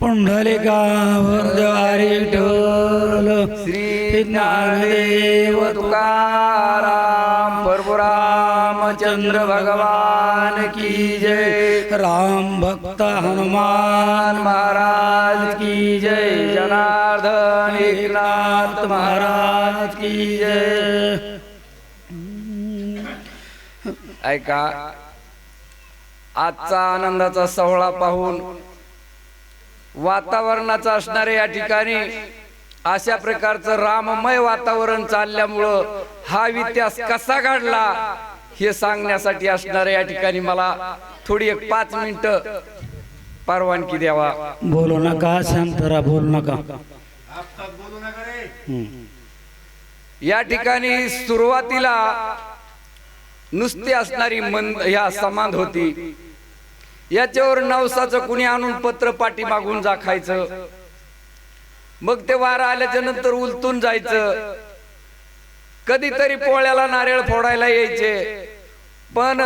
पुंडलिकावर ज्वारी विठ्ठल श्री ज्ञानदेव तुकाराम परशुरामचंद्र भगवान की जय. राम भक्त हनुमान हनुमान महाराज की जय. जनार्दन एकनाथ महाराज की जय. ऐका आजचा आनंदाचा सोहळा पाहून वातावरणाचं असणारे या ठिकाणी अशा प्रकारचं राममय वातावरण चालल्यामुळं हा इतिहास कसा घडला हे सांगण्यासाठी असणाऱ्या या ठिकाणी मला थोडी एक पाच मिनिटं परवानगी द्यावा. बोलू नका शांत राहा बोलू नका. या ठिकाणी सुरुवातीला नुसती असणारी मन ह्या समाध होती. याच्यावर नवसाचं कुणी आणून पत्र पाठी मागून जाखायचं? मग ते वारा आल्याच्यानंतर उलटून जायचं. कधीतरी पोळ्याला नारळ फोडायला यायचे. पण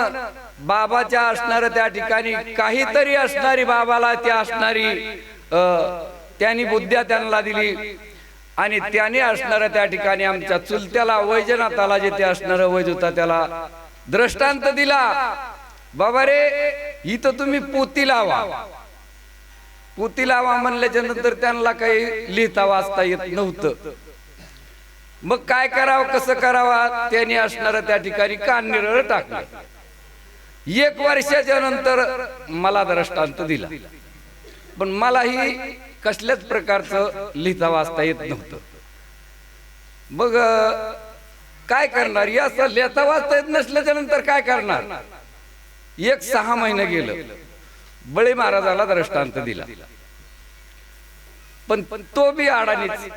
बाबाच्या असणार त्या ठिकाणी काहीतरी असणारी बाबाला त्या असणारी त्यांनी बुद्ध्या त्यांना दिली. आणि त्याने असणार त्या ठिकाणी आमच्या चुलत्याला वैजनाथाला जे ते असणार वैज होता त्याला दृष्टांत दिला. बाबा रे इथं तुम्ही पोती लावा. पोती लावा म्हणल्याच्या नंतर त्यांना काही लिहिता वाचता येत नव्हतं. मग काय करावं कसं करावं? त्यांनी असणार त्या ठिकाणी कान निरळ टाकलं. एक वर्षाच्या नंतर मला दृष्टांत दिला. पण मलाही कसल्याच प्रकारचं लिहिता वाचता येत नव्हतं. मग काय करणार? या लिहिता वाचता येत नसल्याच्या नंतर काय करणार? एक सहा महिने गेलं. बळी महाराजाला दृष्टांत दिला. पण तो बी अडाणीच.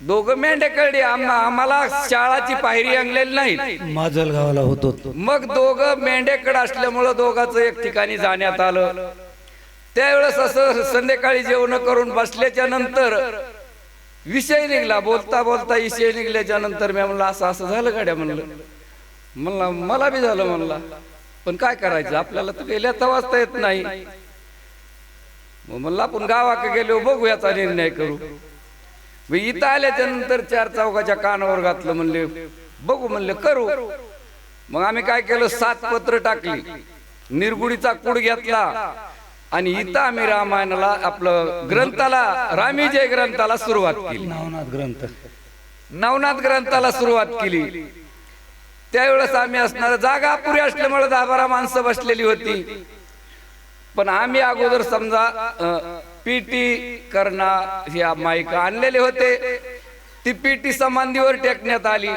दोघं मेंढ्याकडे आम्हाला शाळाची पायरी अंगलेली नाही माजलगावला होतो मग दोघं मेंढ्याकडे असल्यामुळं दोघांचं एक ठिकाणी जाण्यात आलं. त्यावेळेस असं संध्याकाळी जेवण करून बसल्याच्या नंतर विषय निघला. बोलता बोलता विषय निघल्याच्या नंतर मी म्हणलं असं असं झालं गाड्या म्हणलं. म्हणला मला बी झालं म्हणला. पण काय करायचं? आपल्याला तर गेल्या वाचता येत नाही. मग म्हणलं आपण गावाकडे गेलो बघू याचा निर्णय करू. मग इथं आल्याच्यानंतर चार चौकाच्या कानावर घातलं म्हणले बघू म्हणले करू. मग आम्ही काय केलं? सात पत्र टाकली. निरगुडीचा कूड घेतला. आणि इथं आम्ही रामायणाला आपलं ग्रंथाला रामीजय ग्रंथाला सुरुवात केली. नवनाथ ग्रंथ. नवनाथ ग्रंथाला सुरुवात केली. त्यावेळेस आम्ही असणार जागा अपुरी असल्यामुळे दहा बारा माणसं बसलेली होती. पण आम्ही अगोदर समजा पीटी करणा ह्या मायका आणलेले होते. ती पीटी समाधीवर टेकण्यात आली.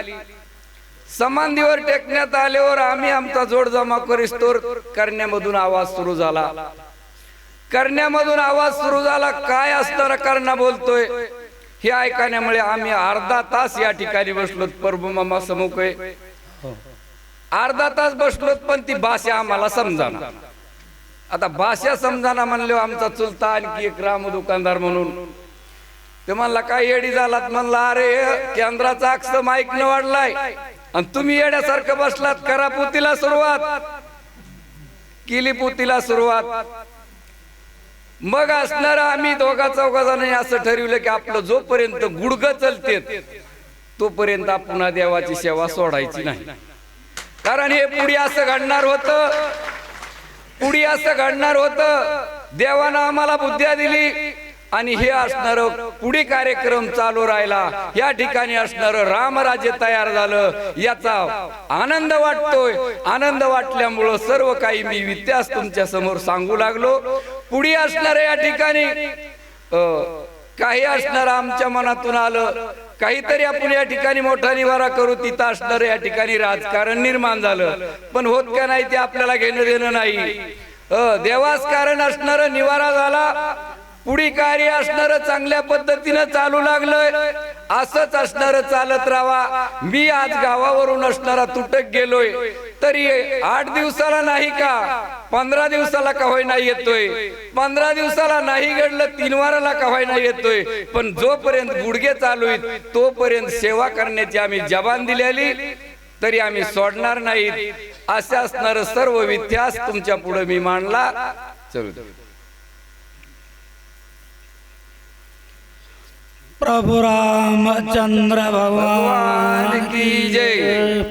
समाधीवर टेकण्यात आल्यावर आम्ही आमचा जोड जमा करिस्तोर करण्यामधून आवाज सुरू झाला. करण्यामधून आवाज सुरू झाला काय असणारा करणा बोलतोय? हे ऐकण्यामुळे आम्ही अर्धा तास या ठिकाणी बसलो. प्रभू मामा समुख आहे. अर्धा तास बसलोत पण ती भाषा आम्हाला समजाना. आता भाषा समजाना म्हणलो आमचा चुलता आणखी एक राम दुकानदार म्हणून. ते म्हणला काय येडी झालात? म्हणला अरे केंद्राचा अक्ष माईक न वाढलाय. आणि तुम्ही येड्यासारखं बसलात करा पुतीला सुरुवात. केली पुतीला सुरुवात. मग असणार आम्ही दोघा चौघा जण असं ठरवलं की आपलं जोपर्यंत गुडग चलते तोपर्यंत पुन्हा देवाची सेवा सोडायची नाही. कारण हे पुढे असं घडणार होत. पुढे असं घडणार होत. देवानं आम्हाला बुद्ध्या दिली. आणि हे असणार पुढे कार्यक्रम चालू राहिला. या ठिकाणी असणार रामराज्य तयार झालं. याचा आनंद वाटतोय. आनंद वाटल्यामुळं सर्व काही मी इतिहास तुमच्यासमोर सांगू लागलो. पुढे असणार या ठिकाणी काही असणार आमच्या मनातून आलं. काहीतरी आपण या ठिकाणी मोठा निवारा करू तिथं असणार या ठिकाणी राजकारण निर्माण झालं. पण होत का नाही ते आपल्याला घेणं देणं नाही. देवास कारण असणार निवारा झाला पुढी कार्य असणार चांगल्या पद्धतीनं चालू लागलंय असंच असणार चालत राहा मी आज गावावरून असणारा तुटक गेलोय. तरी आठ दिवसाला नाही का? पंधरा दिवसाला का होईना येतोय? पंधरा दिवसाला नाही घडलं तीन वाराला का होईना येतोय? पण जोपर्यंत गुडघे चालू आहेत तोपर्यंत सेवा करण्याची आम्ही जबान दिलेली तरी आम्ही सोडणार नाहीत. असे असणार सर्व इतिहास तुमच्यापुढे मी मांडला. चलू प्रभू रामचंद्र भगवान की जय.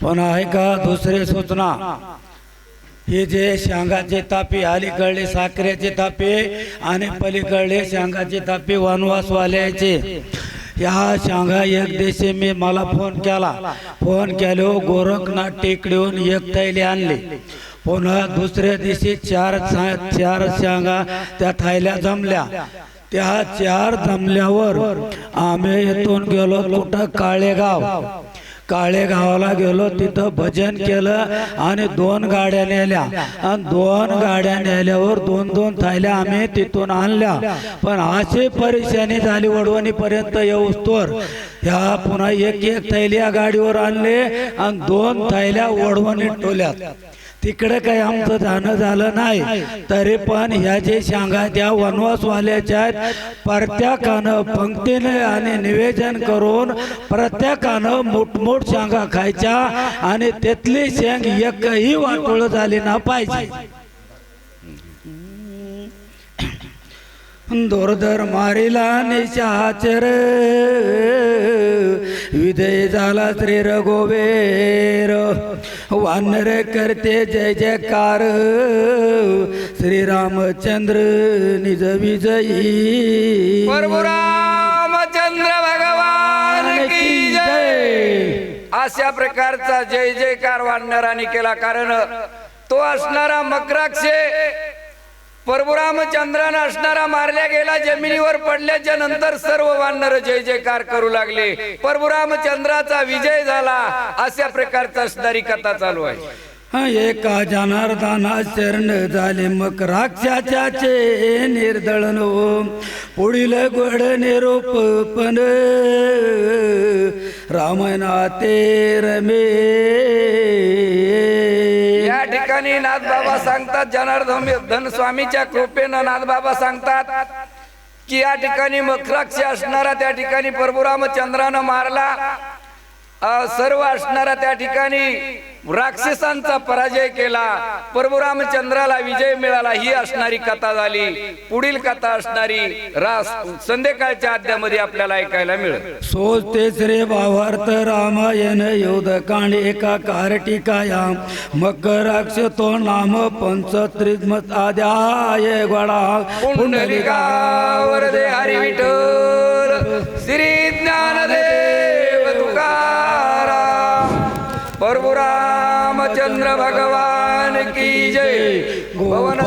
पुन्हा ऐका दुसरी सूचना. हे जे शांगाचे तापे अलीकडले साखरेचे तापे आणि पलीकडले शांगाचे तापे वनवासवाल्याचे. ह्या शांगा एक दिवशी मी मला फोन केला. फोन केलो गोरखनाथ टेकडीहून एक थैली आणली. पुन्हा दुसऱ्या दिवशी चार चार शांगा त्या थैल्या जमल्या. त्या चार जमल्यावर आम्ही इथून गेलो कुठं काळेगाव. काळे गावाला गेलो तिथं भजन केलं आणि दोन गाड्या नेल्या. आणि दोन गाड्या नेल्यावर दोन दोन थैल्या आम्ही तिथून आणल्या. पण अशी परेशानी झाली वडवणी पर्यंत तोर ह्या पुन्हा एक एक थैल्या गाडीवर आणले आणि दोन थैल्या वडवणी ठेवल्या तिकडे काही आमचं जाणं झालं नाही. तरी पण ह्या जे शांगा त्या वनवासवाल्याच्या प्रत्येकानं पंक्तीने आणि निवेदन करून प्रत्येकानं मोठमोठ शांगा खायच्या आणि त्यातली शेंग एकही वाटोळ झाली ना पाहिजे. दोरदर मारिला निशाचर विजय झाला श्री रघोबेर वानर करते जय जयकार. श्रीरामचंद्र निज विजयी. परशुरामचंद्र भगवान की जय. अशा प्रकारचा जय जयकार वाढणाराने केला. कारण तो असणारा मकराक्षे परशुरामचंद्रानं असणारा मारल्या गेला जमिनीवर पडल्याच्या नंतर सर्व वानर जय जयकार करू लागले. परशुरामचंद्राचा विजय झाला अशा प्रकारचा असणारी कथा चालू आहे. एका जनार्दना शरण झाले मग राक्षाच्या निर्दळन हो. पुढील गोड निरोप पण रामनाथे रमे. ठिकाणी नाथबाबा सांगतात जनार्दन धन स्वामीच्या कृपेनं नाथबाबा सांगतात की या ठिकाणी मखराक्षी असणारा त्या ठिकाणी परशुरामचंद्रानं मारला. सर्व असणारा त्या ठिकाणी राक्षसांचा पराजय केला. परशुरामचंद्राला विजय मिळाला. ही असणारी कथा झाली. पुढील कथा असणारी रास संध्याकाळच्या अध्यामध्ये आपल्याला ऐकायला मिळेल. सोच तिसरे भावार्थ रामायण योधकांड एका कारटिकाया. मकराक्ष तो नाम पंचत्रिमत आद्याय गडा पुंडलिकावर दे हरी विठ्ठल. श्री परशुरामचंद्र भगवान की जय। भुवन